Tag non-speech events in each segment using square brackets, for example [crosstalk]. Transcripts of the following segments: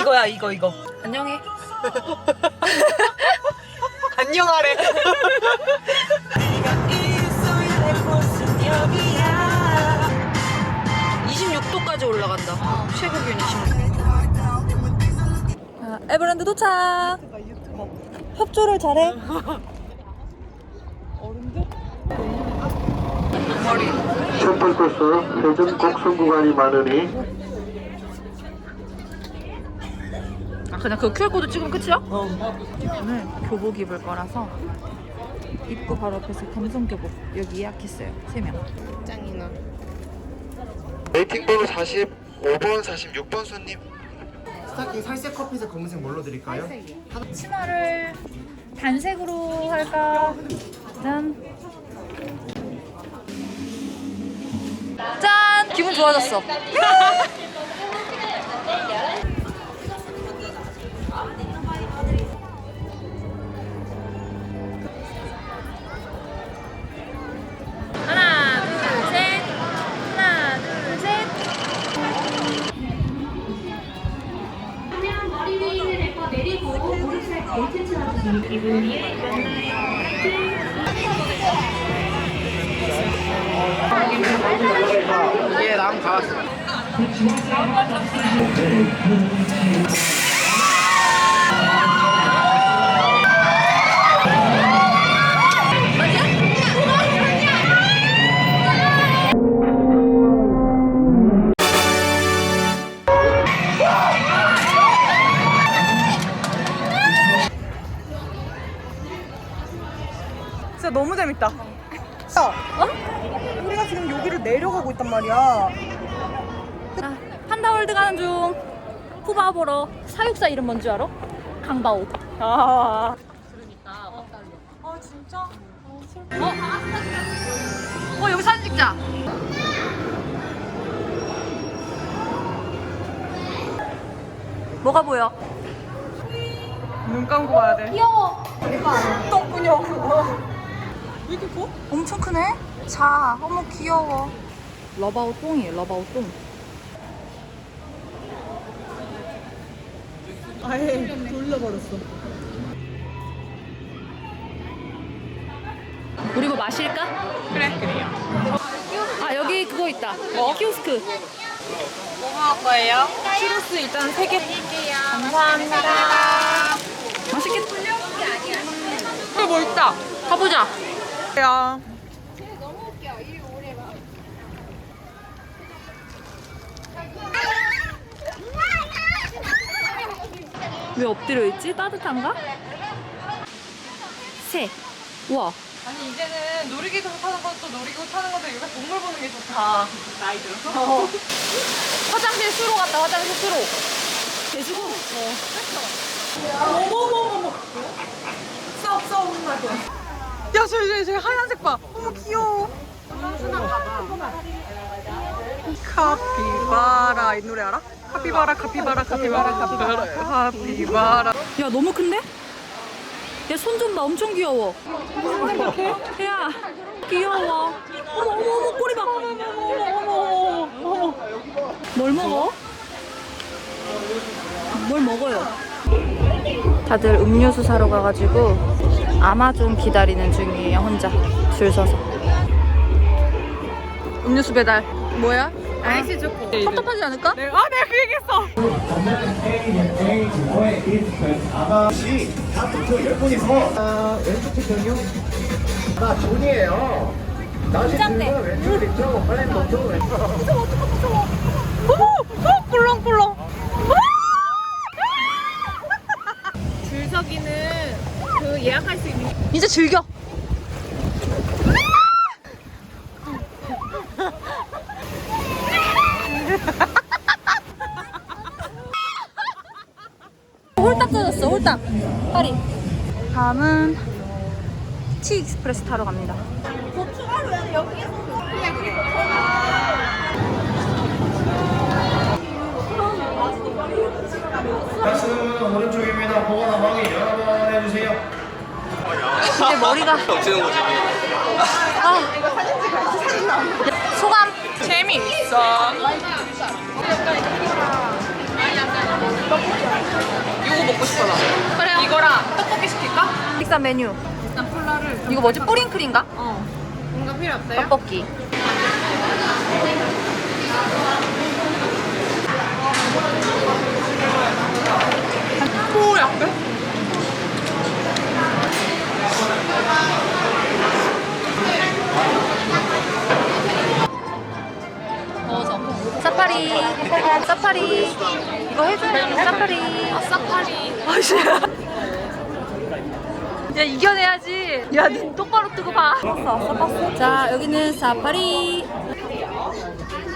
이거야 이거 이거. 안녕해. [laughs] 안녕하래. [laughs] 26도까지 올라간다. 최고 기온 26도. 아, 에버랜드 도착. 협조를 잘해. 샘플 코스 회전 곡선 구간이 많으니 아, 그냥 그 QR코드 찍으면 끝이야? 오늘 교복 입을 거라서 입구 바로 앞에서 감성 교복 여기 예약했어요. 3명. 짱이나. 웨이팅 번호 45번, 46번 손님. 스타킹 살색 커피색 검은색 뭘로 드릴까요? 치마를 단색으로 할까? 짠. 짠! 기분 좋아졌어. [laughs] 예, 나 있단 말이야. 아, 판다월드 가는 중. 후바 보러 사육사 이름 뭔지 알아? 강바오. 아. 아 진짜? 어? 어 여기 사진 찍자. 뭐가 보여? 눈 감고 와야 돼. 귀여워. 똥꾸녕. 왜 이렇게 커? 엄청 크네. 자, 어머 귀여워. 러바오 똥이에요. 러바오 똥. 아예 돌려버렸어. 우리 뭐 마실까? 그래 그래요. 아 여기 그거 있다. 뭐? 키오스크. 뭐 먹을 거예요? 추러스 일단 3개. 감사합니다. 맛있겠다. 여기 뭐 있다. 가보자. 야. 왜 엎드려 있지? 따뜻한가? 새. 우와. 아니 이제는 놀이기구 타는 것도 놀이기구 타는 것도 이렇게 동물 보는 게 좋다. 나이 들어서. [laughs] 화장실 수로 갔다. 화장실 수로. 돼지고. 어머머머머. 싸움 싸움 날 거야. 야 저기 저기 저기 하얀색 봐. 어머 귀여워. 카피바라 이 노래 알아? 카피바라 카피바라 카피바라 카피바라 카피바라. 야 너무 큰데? 야 손 좀 봐 엄청 귀여워 야 귀여워 어머 어머 어머 꼬리 봐뭘 먹어? 뭘 먹어요? 다들 음료수 사러 가가지고 아마존 기다리는 중이에요 혼자 줄 서서 음료수 배달 뭐야? 아이스 초코. 답답하지 않을까? 내가 아 내가 그 얘기했어. 아가씨, 다 도쿄 10분이서 아, 왼쪽 팀은요? 나 존이에요. 나중에 들면 왼쪽으로 있죠? 빨리 먼저 왼쪽. 어머 어 꿀렁꿀렁. 줄서기는 그 예약할 수 있는. 이제 즐겨 홀딱 홀딱 파리 다음은 티 익스프레스 타러 갑니다 말씀 오른쪽입니다. 보고 나방이 여러 번 해주세요. 이제 머리가 [laughs] 아 소감 재미있어. 비싼 메뉴. 일단 콜라를 이거 뭐지? 뿌링클인가? 어 뭔가 필요 없어요? 떡볶이. 더워서. 사파리. 사파리. 이거 해줘요. 사파리. 아 사파리 야 이겨내야지. 야 눈 똑바로 뜨고 봐. 자 여기는 사파리.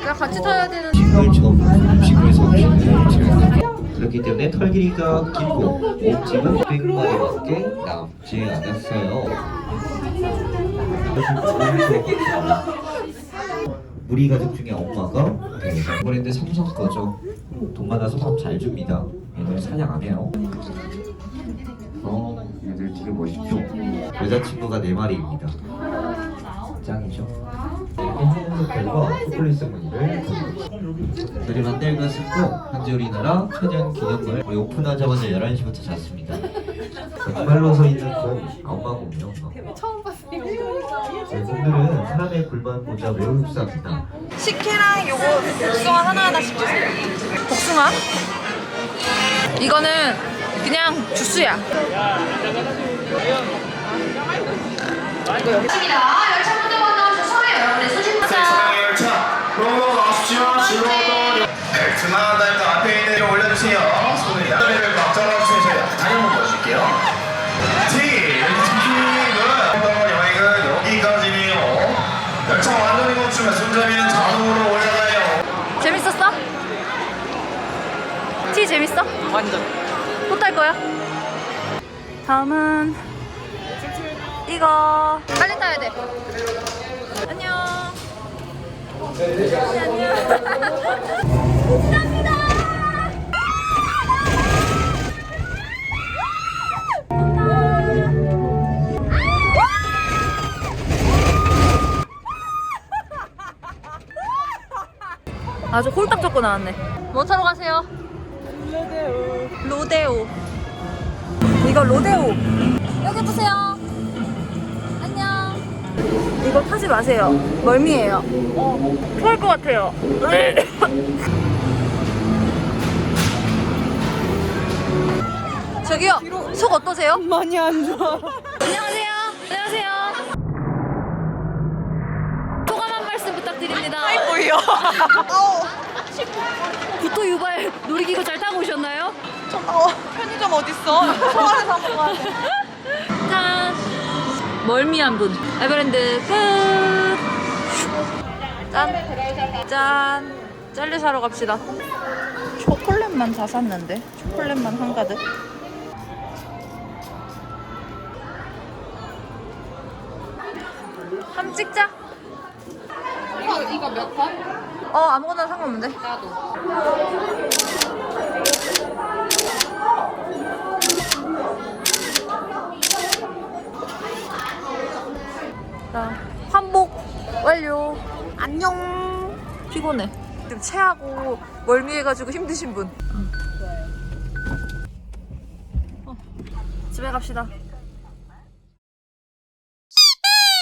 야 같이 타야 되는. 음식을 처음 제외합니다. 그렇기 때문에 털 길이가 길고 몸집은 100마리밖에 남지 않았어요. 우리 가족 중에 엄마가 브랜드 삼성 거죠. 돈 많아서 밥 잘 줍니다. 얘들 사냥 안 해요. 되게 멋있죠? 여자친구가 네 마리입니다. 짱이죠? 해는 호텔과 초콜릿 세무니를 저리 만들고 싶고 현재 우리나라 천연 기념물 우리 오픈하자마자 11시부터 잤습니다. 정말로 서 있는 곰 엄마 곰이요. 처음 봤어요 저희 곰들은 사람의 굴만보다 매우 흡사합니다. 식혜랑 요거 복숭아 하나하나씩 주세요. 복숭아? 이거는 그냥 주스야. 세상의 열차 넘어가십시오 즐거운 엑스만 다이브 앞에 있는 거 올려주세요 손을 양손을 꽉 잡아주세요 저희 다시 한번 보여줄게요 팀은 여행은 여기까지네요 열차 완전히 멈추면 손잡이는 자동으로 올라가요 재밌었어? 티 재밌어? 완전 또탈 거야? 다음은 이거 빨리 타야 돼. 안녕. 아주 홀딱 잡고 나왔네. 뭐 타러 가세요? 로데오. 로데오. 이거 로데오. 여기 보세요. 안녕. 이거 타지 마세요. 멀미예요. 토할 것 같아요. [laughs] 저기요. 속 어떠세요? 많이 안 좋아 안녕하세요. 안녕하세요. 소감 한 말씀 부탁드립니다. 보여 [laughs] 구토 유발 놀이기구 잘 타고 오셨나요? 어, 편의점 어딨어? 한번 가야 돼 짠! 멀미한 분. 에버랜드 끝! 짠! 짠! 젤리 사러 갑시다. 초콜릿만 다 샀는데? 초콜릿만 한가득? 한 찍자. 이거, 이거 몇 번? 어, 아무거나 상관없는데. 자, 환복 완료. 안녕. 피곤해. 지금 체하고 멀미해가지고 힘드신 분. 어, 집에 갑시다.